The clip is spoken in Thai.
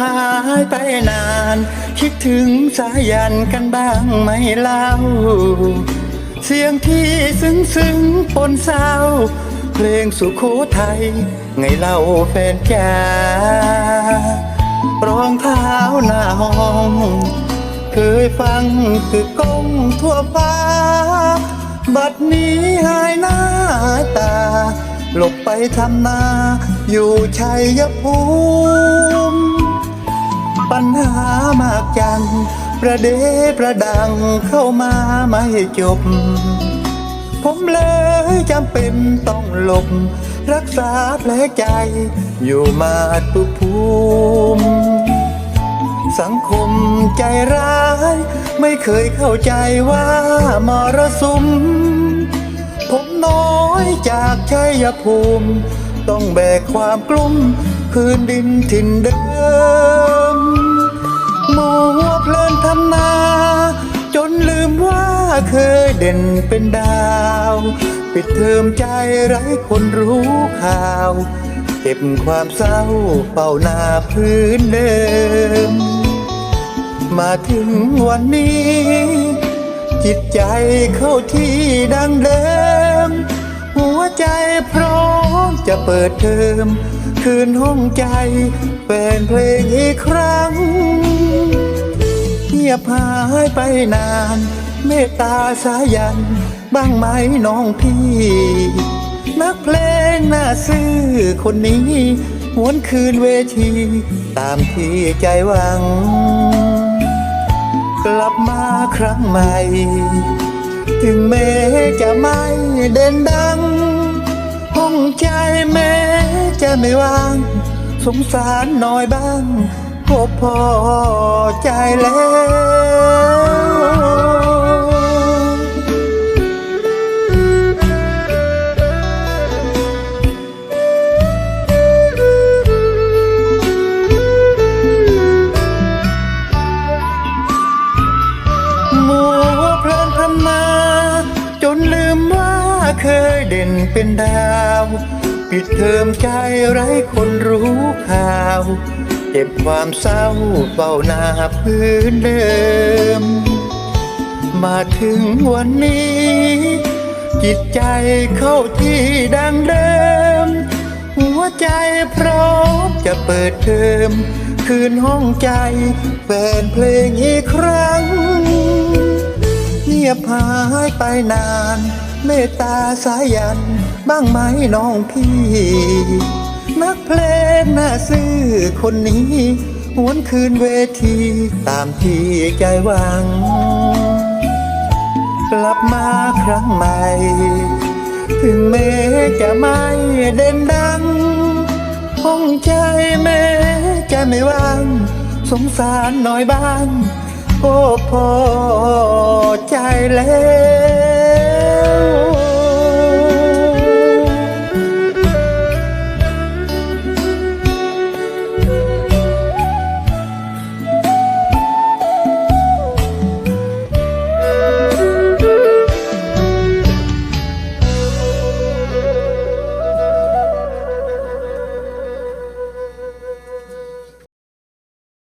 หายไปนาน คิดถึงสายันกันบ้างไหมเล่า เสียงที่ซึ้งซึ้งปนเศร้า เพลงสุโขทัยไงเล่าแฟนจ๋ารองเท้าหน้าห้อง เคยฟังคือก้องทั่วฟ้า บัดนี้หายหน้าตา หลบไปทำนาอยู่ชัยภูมิ ปัญหามากจัง ประเดประดังเข้ามาไม่จบ ผมเลยจำเป็นต้องหลบ รักษาแผลใจ อยู่มาตุภูมิสังคมใจร้าย ไม่เคยเข้าใจว่ามรสุม ผมน้อยจากชัยภูมิ ต้องแบกความกลุ้ม คืนดินถิ่นเดิม มัวเพลินทำนา จนลืมว่าเคยเด่นเป็นดาว ปิดเทอมใจไร้คนรู้ข่าว เก็บความเศร้าเป่าหน้าพื้นเดิม มาถึงวันนี้ จิตใจเข้าที่ดังเดิม หัวใจพร้อมจะเปิดเทอมคืนห้องใจแฟนเพลงอีกครั้ง งียบหายไปนาน เมตตาสายัน บ้างไหมน้องพี่ นักเพลงหน้าซื่อคนนี้หวนคืนเวที ตามที่ใจหวัง กลับมาครั้งใหม่ ถึงแม้จะไม่เด่นดัง ห้องใจแม้จะไม่ว่าง สงสารหน่อยบ้าง ก็พอใจแล้ว เคยเด่นเป็นดาว ปิดเทอมใจไร้คนรู้ข่าว เก็บความเศร้าเฝ้าหน้าพื้นเดิม มาถึงวันนี้ จิตใจเข้าที่ดังเดิม หัวใจพร้อมจะเปิดเทอมคืนห้องใจแฟนเพลงอีกครั้งเงียบหายไปนาน เมตตาสายัน บ้างไหมน้องพี่ นักเพลงหน้าซื่อคนนี้หวนคืนเวทีตามที่ใจหวัง กลับมาครั้งใหม่ ถึงแม้จะไม่เด่นดังห้องใจแม้จะไม่ว่าง สงสารน่อยบ้างโอ้พอใจแล้ว